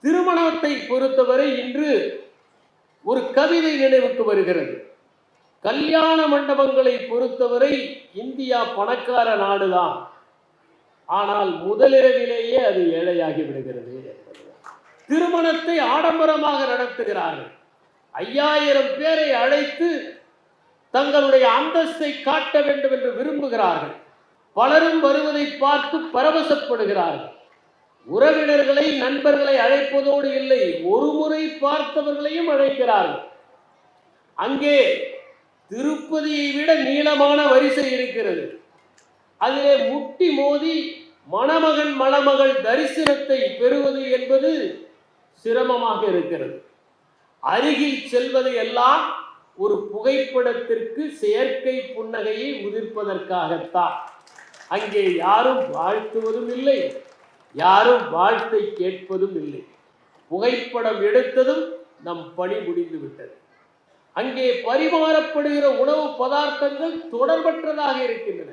திருமணத்தை பொறுத்தவரை இன்று ஒரு கவிதை நினைவுக்கு வருகிறது. கல்யாண மண்டபங்களை பொறுத்தவரை இந்தியா பணக்கார நாடுதான். ஆனால் முதலிரவிலேயே அது ஏழையாகி விடுகிறது. திருமணத்தை ஆடம்பரமாக நடத்துகிறார்கள். ஐயாயிரம் பேரை அழைத்து தங்களுடைய அந்தஸ்தை காட்ட வேண்டும் என்று விரும்புகிறார்கள். பலரும் வருவதை பார்த்து பரவசப்படுகிறார்கள். உறவினர்களை நண்பர்களை அழைப்பதோடு இல்லை ஒரு முறை பார்த்தவர்களையும் அழைக்கிறார்கள். அங்கே திருப்பதியை விட நீளமான வரிசை இருக்கிறது. அதிலே முட்டி மோதி மணமகன் மணமகள் தரிசனத்தை பெறுவது என்பது சிரமமாக இருக்கிறது. அருகில் செல்வது எல்லாம் ஒரு புகைப்படத்திற்கு செயற்கை புன்னகையை உதிர்ப்பதற்காகத்தான் அங்கே யாரும் வாழ்த்துவதும் இல்லை. யாரும் வாழ்த்தை கேட்பதும் இல்லை. புகைப்படம் எடுத்ததும் நம் பணி முடிந்து விட்டது. அங்கே பரிமாறப்படுகிற உணவு பதார்த்தங்கள் தொடர்பற்றதாக இருக்கின்றன.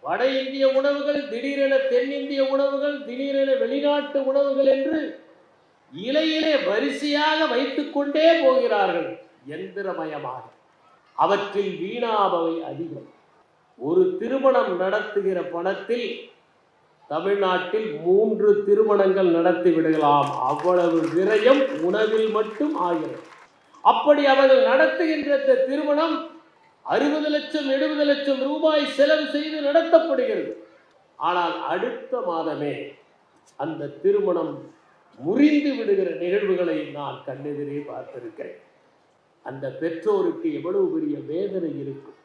வட இந்திய உணவுகள் திடீரென தென்னிந்திய உணவுகள் திடீரென வெளிநாட்டு உணவுகள் என்று இலையிலே வரிசையாக வைத்துக்கொண்டே போகிறார்கள் எந்திரமயமாக. அவற்றில் வீணாபவை அதிகம். ஒரு திருமணம் நடத்துகிற பணத்தில் தமிழ்நாட்டில் மூன்று திருமணங்கள் நடத்தி விடலாம் அவ்வளவு விரயம் உணவில் மட்டும் ஆகிறது. அப்படி அவர்கள் நடத்துகின்ற இந்த திருமணம் அறுபது லட்சம் எழுபது லட்சம் ரூபாய் செலவு செய்து நடத்தப்படுகிறது. ஆனால் அடுத்த மாதமே அந்த திருமணம் முறிந்து விடுகிற நிகழ்வுகளை நான் கண்ணெதிரே பார்த்திருக்கிறேன். அந்த பெற்றோருக்கு எவ்வளவு பெரிய வேதனை இருக்கும்.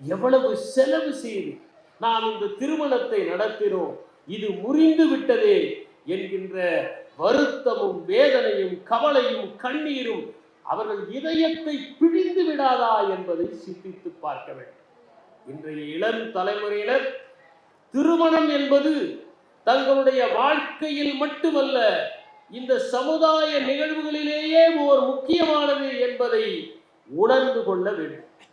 எவ்வளவு செலவு செய்து நாம் இந்த திருமணத்தை நடத்தினோம். இது முறிந்து விட்டதே என்கின்ற வருத்தமும் வேதனையும் கவலையும் கண்ணீரும் அவர்கள் இதயத்தை பிழிந்து விடாதா என்பதை சிந்தித்து பார்க்க வேண்டும். இன்றைய இளம் தலைமுறையினர் திருமணம் என்பது தங்களுடைய வாழ்க்கையில் மட்டுமல்ல இந்த சமுதாய நிகழ்வுகளிலேயே ஓர் முக்கியமானது என்பதை உணர்ந்து கொள்ள வேண்டும்.